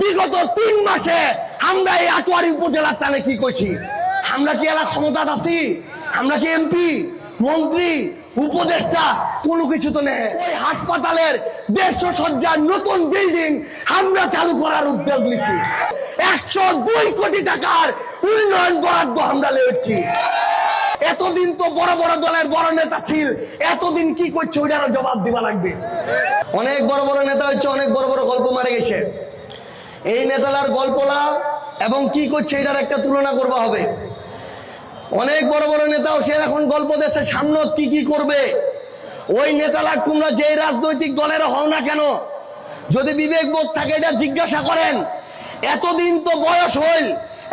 বিগত তিন মাসে আমরা এই আটোয়ারি উপজেলার টানে কি করছি আমরা কি এলা ক্ষমতা আছি? আমরা কি এমপি, মন্ত্রী, উপদেষ্টা, কোনো কিছু তো নেই। হাসপাতালের দেড়শো সজ্জার নতুন বিল্ডিং আমরা চালু করার উদ্যোগ নিছি। একশো দুই কোটি টাকার উন্নয়ন বরাদ্দ আমরা লেগেছি এতদিন তো বড় বড় দলের বড় নেতা ছিল। এতদিন কি করছে ওইটার জবাব দিবা লাগবে। অনেক বড় বড় নেতা হচ্ছে, অনেক বড় বড় গল্প মারে গেছে। এই নেতালার গল্পলা এবং কি করছে এটার একটা তুলনা করবা হবে। অনেক বড় বড় নেতাও সে এখন গল্প দেশে সামনে কি কি করবে? ওই নেতালা তোমরা যেই রাজনৈতিক দলের হও না কেন? যদি বিবেক বোধ থাকে এটা জিজ্ঞাসা করেন, এতদিন তো বয়স হইল,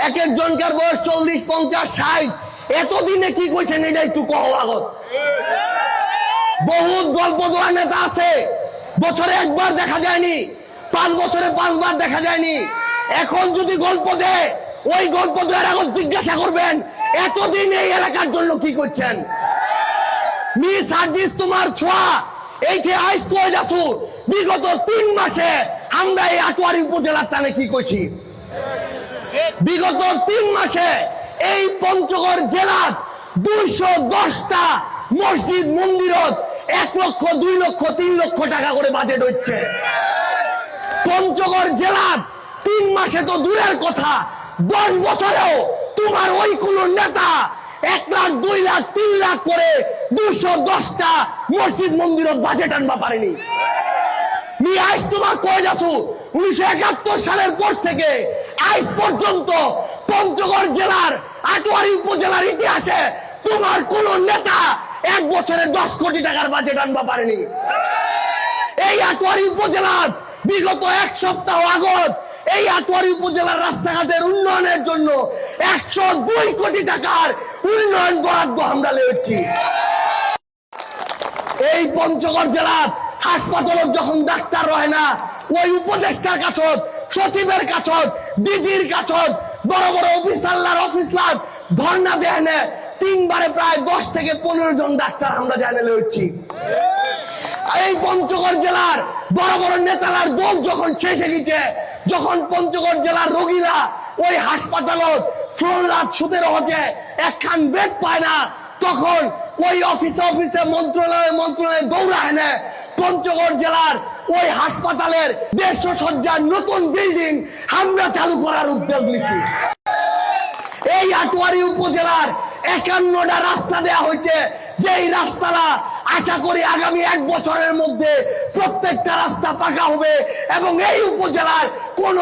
এক একজনকার বয়স চল্লিশ, পঞ্চাশ, ষাট, এতদিনে কি কইছেন এটা একটু কহ আগত। বহুত গল্প দেওয়া নেতা আছে, বছরে একবার দেখা যায়নি। পাঁচ বছরে পাঁচবার দেখা যায়নি। এখন যদি গল্প দেয়, ওই গল্প দেওয়ার এখন জিজ্ঞাসা করবেন, এতদিন এই এলাকার জন্য কি করছেন? মিস হাদিস তোমার ছোঁয়া, এইটি আইস কয়ে যাচ্ছু বিগত তিন মাসে আমরা এই আটোয়ারি উপজেলার টানে কি করছি? বিগত তিন মাসে এই পঞ্চগড় জেলার দুইশো দশটা মসজিদ, মন্দিরত এক লক্ষ, দুই লক্ষ, তিন লক্ষ টাকা করে বাজেট হচ্ছে। পঞ্চগড় জেলার তিন মাসে তো দূরের কথা। দশ বছরেও তোমার ওই কোন নেতা এক লাখ, দুই লাখ, তিন লাখ করে দুশো দশটা মসজিদ মন্দিরত বাজেট আনবা পারেনি। আজ তোমার কয়ে যাচ্ছ, উনিশশো একাত্তর সালের পর থেকে আজ পর্যন্ত পঞ্চগড় জেলার আটোয়ারি উপজেলার ইতিহাসে তোমার কোন নেতা এক বছরে দশ কোটি টাকার বাজেট আনবা পারেনি। এই আটোয়ারি উপজেলার বিগত এক সপ্তাহ আগত এই আটোয়ারি উপজেলার রাস্তাঘাটের উন্নয়নের জন্য একশো দুই কোটি টাকার উন্নয়ন বরাদ্দ আমরা লেগেছি এই পঞ্চগড় জেলার হাসপাতালত যখন ডাক্তার রয় না, ওই উপদেষ্টার কাছত, সচিবের কাছত, ডিজির কাছত, বড় বড় অফিসারলার, অফিসলার ধর্ণা দেয় না তিনবারে প্রায় দশ থেকে পনেরো জন ডাক্তার আমরা জানালে হচ্ছি। এই পঞ্চগড় জেলার বড় বড় নেতালার দোষ যখন শেষে গেছে, যখন পঞ্চগড় জেলার রোগীরা ওই হাসপাতালত ফ্লোর সুদের হচ্ছে একখান বেড পায় না, তখন ওই অফিসে অফিসে মন্ত্রণালয়ে মন্ত্রণালয়ে দৌড়ায় না। পঞ্চগড় জেলার ওই হাসপাতালের দেড়শো সজ্জার নতুন বিল্ডিং আমরা চালু করার উদ্যোগ নিছি এই আটোয়ারি উপজেলার একান্নটা রাস্তা দেয়া হয়েছে। যেই রাস্তাটা আশা করি আগামী এক বছরের মধ্যে প্রত্যেকটা রাস্তা পাকা হবে এবং এই উপজেলার কোন